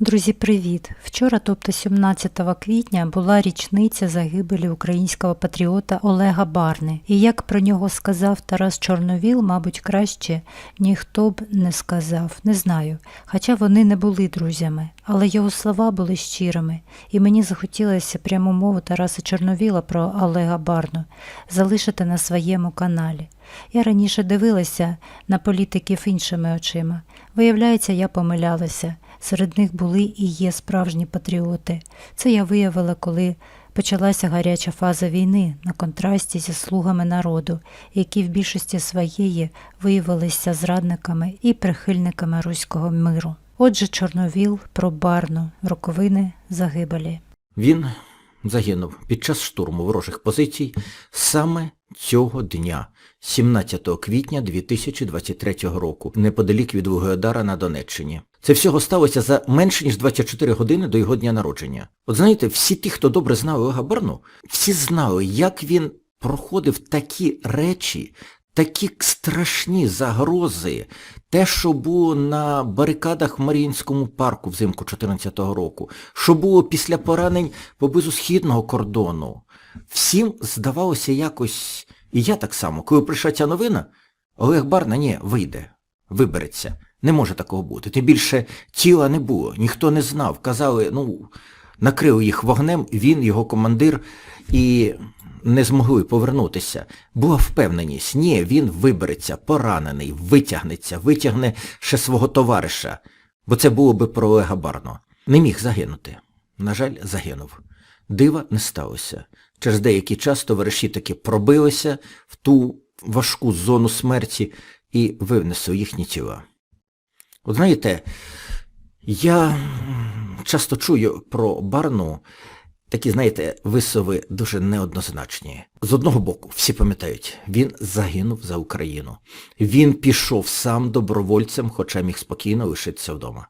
Друзі, привіт! Вчора, тобто 17 квітня, була річниця загибелі українського патріота Олега Барни. І як про нього сказав Тарас Чорновіл, мабуть, краще ніхто б не сказав, не знаю. Хоча вони не були друзями, але його слова були щирими, і мені захотілося пряму мову Тараса Чорновіла про Олега Барну залишити на своєму каналі. Я раніше дивилася на політиків іншими очима. Виявляється, я помилялася. Серед них були і є справжні патріоти. Це я виявила, коли почалася гаряча фаза війни на контрасті зі слугами народу, які в більшості своєї виявилися зрадниками і прихильниками руського миру. Отже, Чорновіл про Барну, роковини загибелі. Він загинув під час штурму ворожих позицій саме цього дня, 17 квітня 2023 року, неподалік від Вугледара на Донеччині. Це всього сталося за менше ніж 24 години до його дня народження. От знаєте, всі ті, хто добре знав Олега Барну, всі знали, як він проходив такі речі, такі страшні загрози, те, що було на барикадах в Маріїнському парку взимку 14-го року, що було після поранень поблизу східного кордону. Всім здавалося якось, і я так само, коли прийшла ця новина, Олег Барна, ні, вийде, вибереться. Не може такого бути. Тим більше тіла не було, ніхто не знав. Казали, ну, накрили їх вогнем, він, його командир, і не змогли повернутися. Була впевненість, ні, він вибереться, поранений, витягнеться, витягне ще свого товариша. Бо це було би про Олега Барно. Не міг загинути. На жаль, загинув. Дива не сталося. Через деякий час товариші таки пробилися в ту важку зону смерті і винесли їхні тіла. От знаєте, я часто чую про Барну такі, знаєте, висови дуже неоднозначні. З одного боку, всі пам'ятають, він загинув за Україну. Він пішов сам добровольцем, хоча міг спокійно лишитися вдома.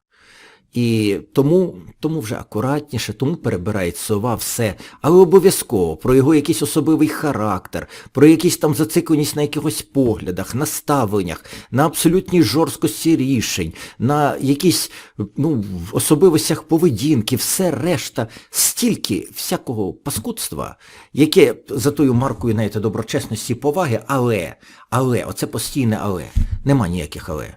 І тому, тому вже акуратніше, тому перебирає сова все, але обов'язково про його якийсь особливий характер, про якісь там зацикленість на якихось поглядах, на ставленнях, на абсолютній жорсткості рішень, на якісь ну, особливостях поведінки, все решта, стільки всякого паскудства, яке за тою маркою, знаєте, доброчесності і поваги, але, але, оце постійне але, нема ніяких але.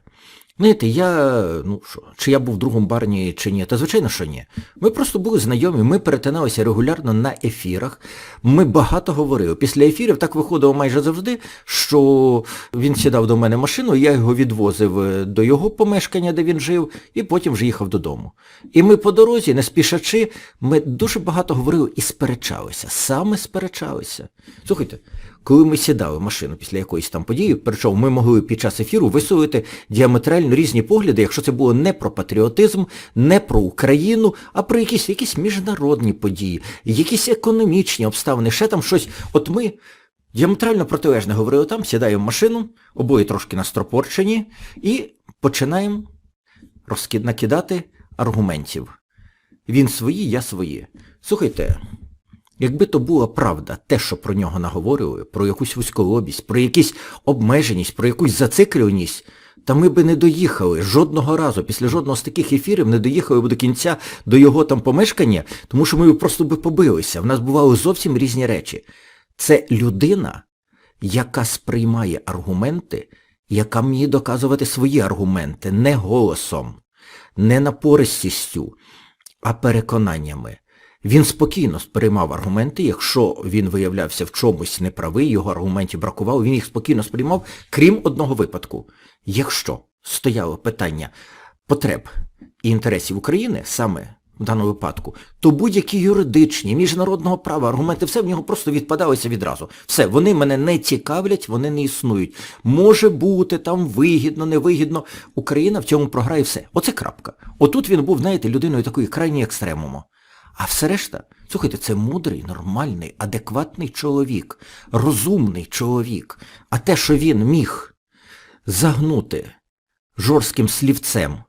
Знаєте, я, ну що, чи я був в другому барні, чи ні, та звичайно, що ні. Ми просто були знайомі, ми перетиналися регулярно на ефірах, ми багато говорили. Після ефірів так виходило майже завжди, що він сідав до мене в машину, я його відвозив е, до його помешкання, де він жив, і потім вже їхав додому. І ми по дорозі, не спішачи, ми дуже багато говорили і сперечалися, саме сперечалися. Слухайте, коли ми сідали в машину після якоїсь там події, причому ми могли під час ефіру висловити діаметрально різні погляди, якщо це було не про патріотизм, не про Україну, а про якісь, якісь міжнародні події, якісь економічні обставини, ще там щось. От ми діаметрально протилежне говорили там, сідаємо в машину, обоє трошки настропорчені, і починаємо накидати аргументів. Він свої, я свої. Слухайте, Якби то була правда, те, що про нього наговорювали, про якусь вузьколобість, про якусь обмеженість, про якусь зацикленість, та ми би не доїхали жодного разу, після жодного з таких ефірів не доїхали б до кінця до його там помешкання, тому що ми б просто би побилися. В нас бували зовсім різні речі. Це людина, яка сприймає аргументи, яка вміє доказувати свої аргументи не голосом, не напористістю, а переконаннями. Він спокійно сприймав аргументи, якщо він виявлявся в чомусь неправий, його аргументів бракувало, він їх спокійно сприймав, крім одного випадку. Якщо стояло питання потреб і інтересів України, саме в даному випадку, то будь-які юридичні, міжнародного права, аргументи, все в нього просто відпадалося відразу. Все, вони мене не цікавлять, вони не існують. Може бути там вигідно, невигідно. Україна в цьому програє все. Оце крапка. Отут він був, знаєте, людиною такої крайньої екстремуму. А все решта, слухайте, це мудрий, нормальний, адекватний чоловік, розумний чоловік. А те, що він міг загнути жорстким слівцем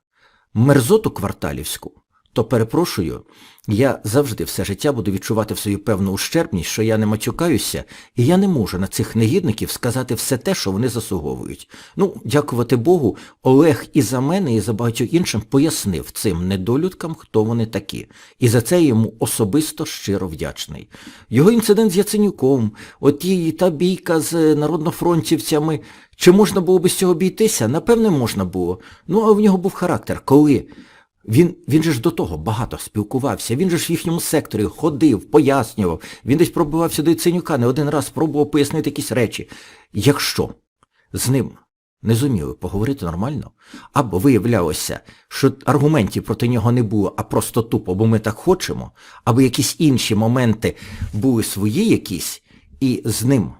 мерзоту кварталівську, то перепрошую, я завжди все життя буду відчувати в свою певну ущербність, що я не матюкаюся, і я не можу на цих негідників сказати все те, що вони заслуговують. Ну, дякувати Богу, Олег і за мене, і за багатьох іншим пояснив цим недолюдкам, хто вони такі. І за це йому особисто щиро вдячний. Його інцидент з Яценюком, от і та бійка з народнофронтівцями, чи можна було без цього обійтися? Напевне, можна було. Ну, а в нього був характер, коли він, він же ж до того багато спілкувався, він же ж в їхньому секторі ходив, пояснював, він десь пробувався до Яценюка, не один раз пробував пояснити якісь речі. Якщо з ним не зуміли поговорити нормально, або виявлялося, що аргументів проти нього не було, а просто тупо, бо ми так хочемо, або якісь інші моменти були свої якісь, і з ним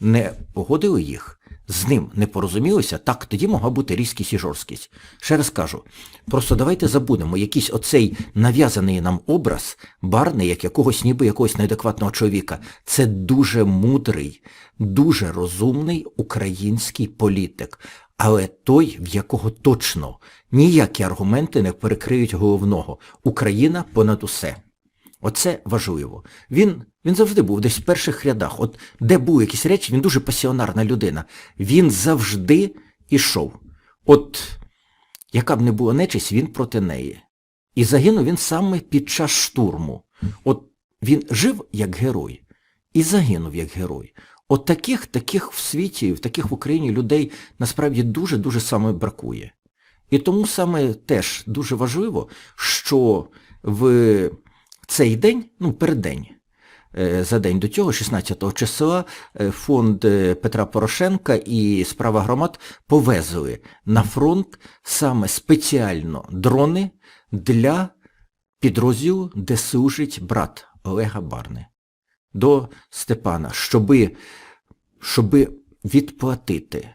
не погодили їх, з ним не порозумілися, так, тоді могла бути різкість і жорсткість. Ще раз кажу, просто давайте забудемо якийсь оцей нав'язаний нам образ барни, як якогось ніби якогось неадекватного чоловіка. Це дуже мудрий, дуже розумний український політик, але той, в якого точно ніякі аргументи не перекриють головного. Україна понад усе. Оце важливо. Він, він завжди був десь в перших рядах. От де були якісь речі, він дуже пасіонарна людина. Він завжди ішов. От яка б не була нечисть, він проти неї. І загинув він саме під час штурму. От він жив як герой і загинув як герой. От таких, таких в світі, в таких в Україні людей насправді дуже-дуже саме бракує. І тому саме теж дуже важливо, що в цей день, ну, переддень, за день до цього, 16 числа, е, фонд е, Петра Порошенка і справа громад повезли на фронт саме спеціально дрони для підрозділу, де служить брат Олега Барни, до Степана, щоби, щоби відплатити,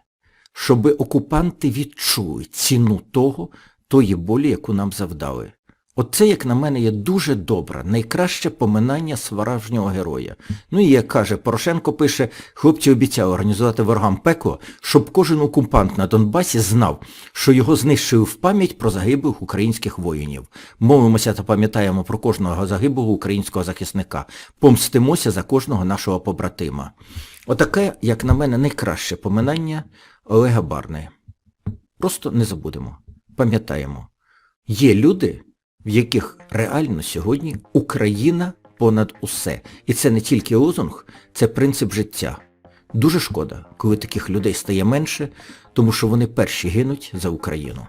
щоби окупанти відчули ціну того, тої болі, яку нам завдали. Оце, як на мене, є дуже добре, найкраще поминання справжнього героя. Ну і як каже, Порошенко пише, хлопці обіцяли організувати ворогам пекло, щоб кожен окупант на Донбасі знав, що його знищили в пам'ять про загиблих українських воїнів. Молимося та пам'ятаємо про кожного загиблого українського захисника. Помстимося за кожного нашого побратима. Отаке, як на мене, найкраще поминання Олега Барни. Просто не забудемо. Пам'ятаємо. Є люди, в яких реально сьогодні Україна понад усе. І це не тільки лозунг, це принцип життя. Дуже шкода, коли таких людей стає менше, тому що вони перші гинуть за Україну.